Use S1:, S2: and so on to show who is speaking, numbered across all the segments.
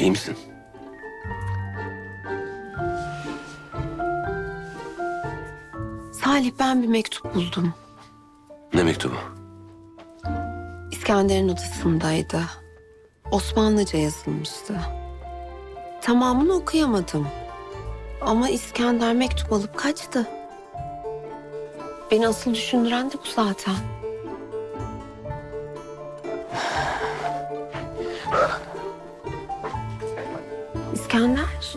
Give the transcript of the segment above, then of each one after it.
S1: İyi misin?
S2: Salih ben bir mektup buldum.
S1: Ne mektubu?
S2: İskender'in odasındaydı. Osmanlıca yazılmıştı. Tamamını okuyamadım. Ama İskender mektup alıp kaçtı. Beni asıl düşündüren de bu zaten. İskender.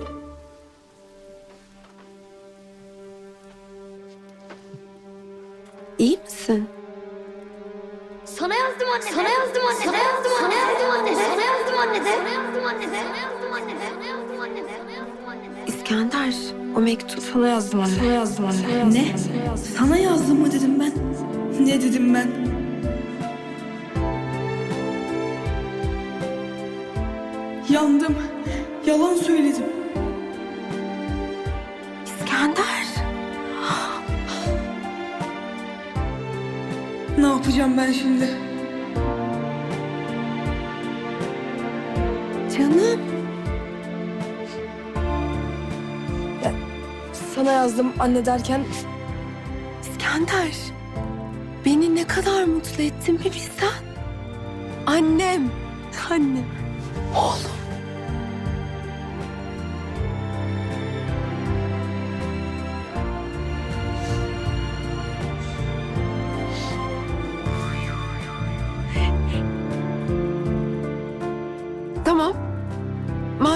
S2: İyi misin?
S3: Sana yazdım anne. Sana yazdım anne. Sana yazdım anne. Sana yazdım anne. Sana yazdım anne. Sana yazdım anne. Sana yazdım anne. Sana yazdım anne. Sana yazdım anne.
S2: İskender, o mektup
S4: Sana yazdım anne. Sana yazdım anne. Ne? Sana yazdım mı dedim ben? Ne dedim ben? Yandım. Yalan söyledim.
S2: İskender.
S4: Ne yapacağım ben şimdi?
S2: Canım.
S4: Sana yazdım anne derken
S2: İskender. Beni ne kadar mutlu ettin bir bilsen. Annem. Annem.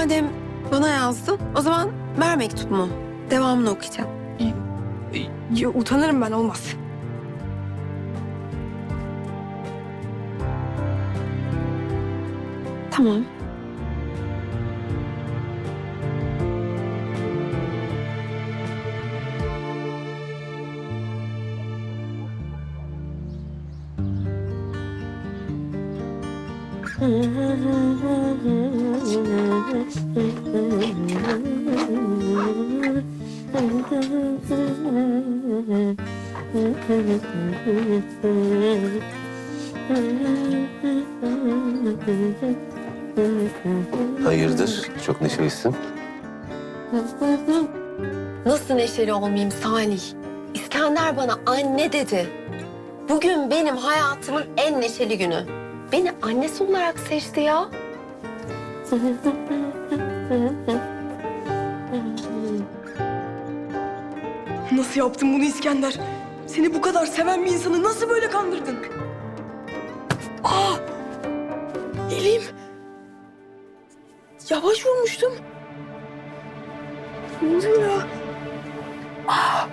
S2: Madem bana yazdın, o zaman ver mektubumu. Devamını okuyacağım.
S4: ya, utanırım ben olmaz.
S2: Tamam.
S1: Hayırdır? Çok neşelisin.
S2: Nasıl neşeli olmayayım Salih? İskender bana anne dedi. Bugün benim hayatımın en neşeli günü. Beni annesi olarak seçti ya.
S4: Nasıl yaptın bunu İskender? Seni bu kadar seven bir insanı nasıl böyle kandırdın? Aa! Elim. Yavaş vurmuştum. Ne oluyor ya? Aa!